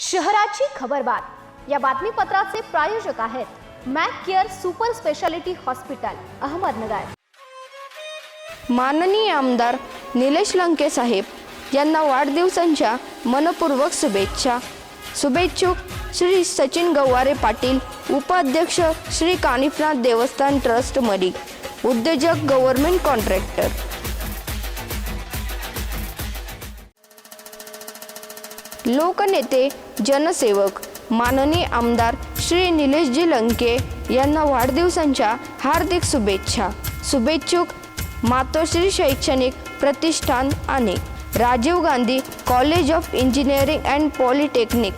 शहराची खबरबात या बातमीपत्राचे प्रायोजक आहेत Mac Care super speciality hospital Ahmednagar. माननीय आमदार निलेश लंके साहेब यांना वाढदिवसांच्या मनपूर्वक शुभेच्छा. शुभेच्छुक श्री सचिन गवारे पाटील उपाध्यक्ष श्री कानिफनाथ देवस्थान ट्रस्ट मरी उद्योजक गव्हर्नमेंट कॉन्ट्रॅक्टर. लोकनेते जनसेवक माननीय आमदार श्री निलेशजी लंके यांना वाढदिवसांच्या हार्दिक शुभेच्छा. शुभेच्छुक मातोश्री शैक्षणिक प्रतिष्ठान आणि Rajiv Gandhi college of engineering and polytechnic.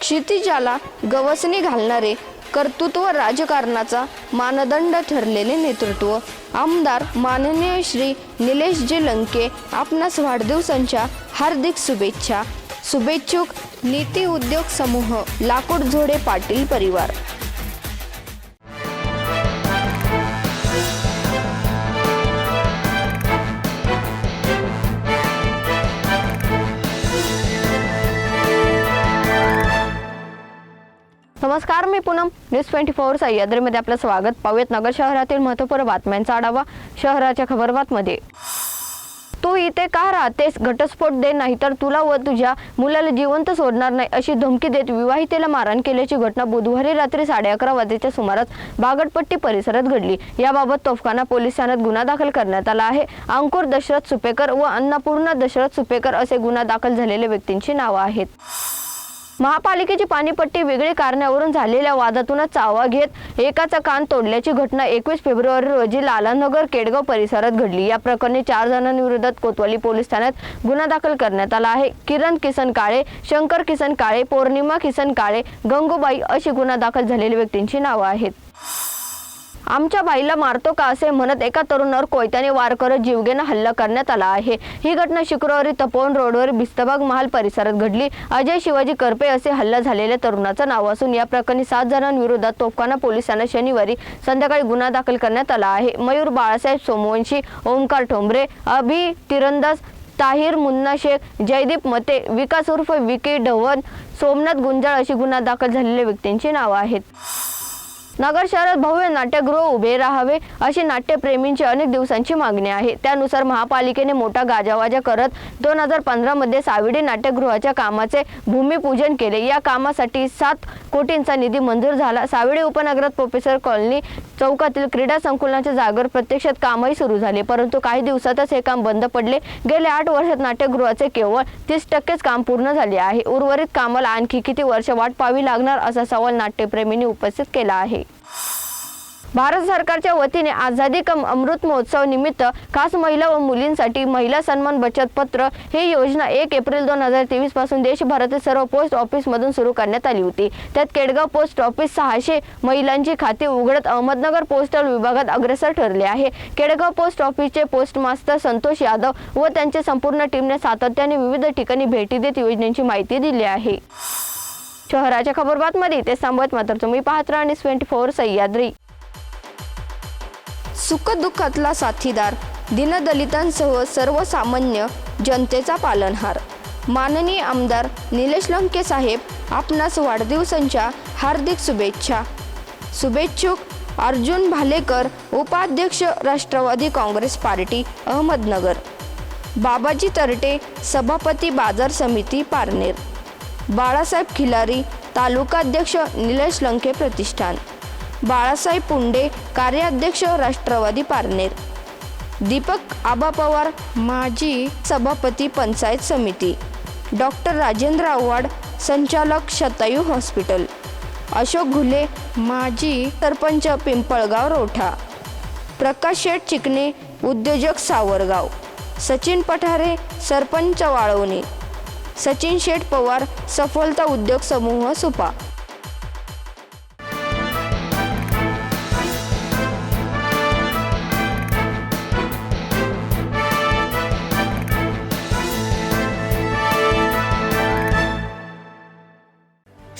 क्षितिजाला गवसणी घालणारे कर्तृत्व राजकारणाचा मानदंड ठरलेले नेतृत्व. आमदार माननीय श्री निलेशजी लंके आपणास वाढदिवसांच्या हार्दिक शुभेच्छा. शुभेच्छुक नीती उद्योग समूह लाकूड झोडे पाटील परिवार. नमस्कार मी पूनम. न्यूज ट्वेंटी फोर सह्याद्रीमध्ये आपलं स्वागत. पाहूयात नगर शहरातील महत्त्वपूर्ण बातम्यांचा आढावा शहराच्या खबरबातमध्ये तू इथे का राहतेस? घटस्फोट दे नाही तर तुला व तुझ्या मुलाला जिवंत सोडणार नाही अशी धमकी देत विवाहितेला मारहाण केल्याची घटना बुधवारी रात्री साडे अकरा वाजेच्या सुमारास बागडपट्टी परिसरात घडली. याबाबत तोफखाना पोलीस ठाण्यात गुन्हा दाखल करण्यात आला आहे. अंकुर दशरथ सुपेकर व अन्नपूर्णा दशरथ सुपेकर असे गुन्हा दाखल झालेल्या व्यक्तींची नावं आहेत. महापालिकेची पाणीपट्टी वेगळी कारणावरून झालेल्या वादातूनच चावा घेत एकाचा कान तोडल्याची घटना एकवीस फेब्रुवारी रोजी लालानगर केडगाव परिसरात घडली. या प्रकरणी चार जणांविरोधात कोतवाली पोलीस ठाण्यात गुन्हा दाखल करण्यात आला आहे. किरण किसन काळे शंकर किसन काळे पौर्णिमा किसन काळे गंगूबाई अशी गुन्हा दाखल झालेल्या व्यक्तींची नावं आहेत. आमच्या बाईला मारतो का असे म्हणत एका तरुणावर कोयत्याने वार करत जीवघेणा हल्ला करण्यात आला आहे. ही घटना शुक्रवारी तपोवन रोडवर बिस्तबाग महाल परिसरात घडली. अजय शिवाजी करपे असे हल्ला झालेल्या तरुणाचं नाव असून या प्रकरणी सात जणांविरोधात तोफखाना पोलिसांना शनिवारी संध्याकाळी गुन्हा दाखल करण्यात आला आहे. मयूर बाळासाहेब सोमवंशी ओमकार ठोंबरे अभि तिरंदाज ताहिर मुन्ना शेख जयदीप मते विकास उर्फ विकी ढवण सोमनाथ गुंजाळ अशी गुन्हा दाखल झालेल्या व्यक्तींची नावं आहेत. नगर शहरात भव्य नाट्यगृह उभे राहावे अशी नाट्यप्रेमींची अनेक दिवसांची मागणी आहे. त्यानुसार महापालिकेने मोठा गाजावाजा करत दोन हजार पंधरामध्ये साविडी नाट्यगृहाच्या कामाचे भूमिपूजन केले. या कामासाठी सात कोटींचा निधी मंजूर झाला. साविडी उपनगरात प्रोफेसर कॉलनी चौकातील क्रीडा संकुलनाच्या जागेवर प्रत्यक्षात कामही सुरू झाले. परंतु काही दिवसातच हे काम बंद पडले. गेल्या आठ वर्षात नाट्यगृहाचे केवळ तीस टक्केच काम पूर्ण झाले आहे. उर्वरित कामाला आणखी किती वर्ष वाट पाहावी लागणार असा सवाल नाट्यप्रेमींनी उपस्थित केला आहे. भारत सरकारच्या वतीने आझादी कम अमृत महोत्सव निमित्त खास महिला व मुलींसाठी महिला सन्मान बचत पत्र ही योजना एक एप्रिल दोन हजार तेवीसपासून देशभरातील सर्व पोस्ट ऑफिसमधून सुरू करण्यात आली होती. त्यात केडगाव पोस्ट ऑफिस सहाशे महिलांची खाती उघडत अहमदनगर पोस्टल विभागात अग्रेसर ठरले आहे. केडगाव पोस्ट ऑफिसचे पोस्ट मास्टर संतोष यादव व त्यांच्या संपूर्ण टीमने सातत्याने विविध ठिकाणी भेटी देत योजनेची माहिती दिली आहे. शहराच्या खबरबातमध्ये ते सांबत मात्र तुम्ही पाहत राहा आणि ट्वेंटी फोर सह्याद्री. सुखदुःखातला साथीदार दीनदलितांसह सर्वसामान्य जनतेचा पालनहार. माननीय आमदार निलेश लंके साहेब आपणास वाढदिवसांच्या हार्दिक शुभेच्छा. शुभेच्छुक अर्जुन भालेकर उपाध्यक्ष राष्ट्रवादी काँग्रेस पार्टी अहमदनगर. बाबाजी तरटे सभापती बाजार समिती पारनेर. बाळासाहेब खिलारी तालुकाध्यक्ष निलेश लंके प्रतिष्ठान. बाळासाहेब पुंडे कार्याध्यक्ष राष्ट्रवादी पारनेर. दीपक आबा पवार माजी सभापती पंचायत समिती. डॉक्टर राजेंद्र आव्हाड संचालक शतायू हॉस्पिटल. अशोक घुले माजी सरपंच पिंपळगाव रोठा. प्रकाश शेठ चिकणे उद्योजक सावरगाव. सचिन पठारे सरपंच वाळवणे. सचिन शेठ पवार सफलता उद्योग समूह सुपा.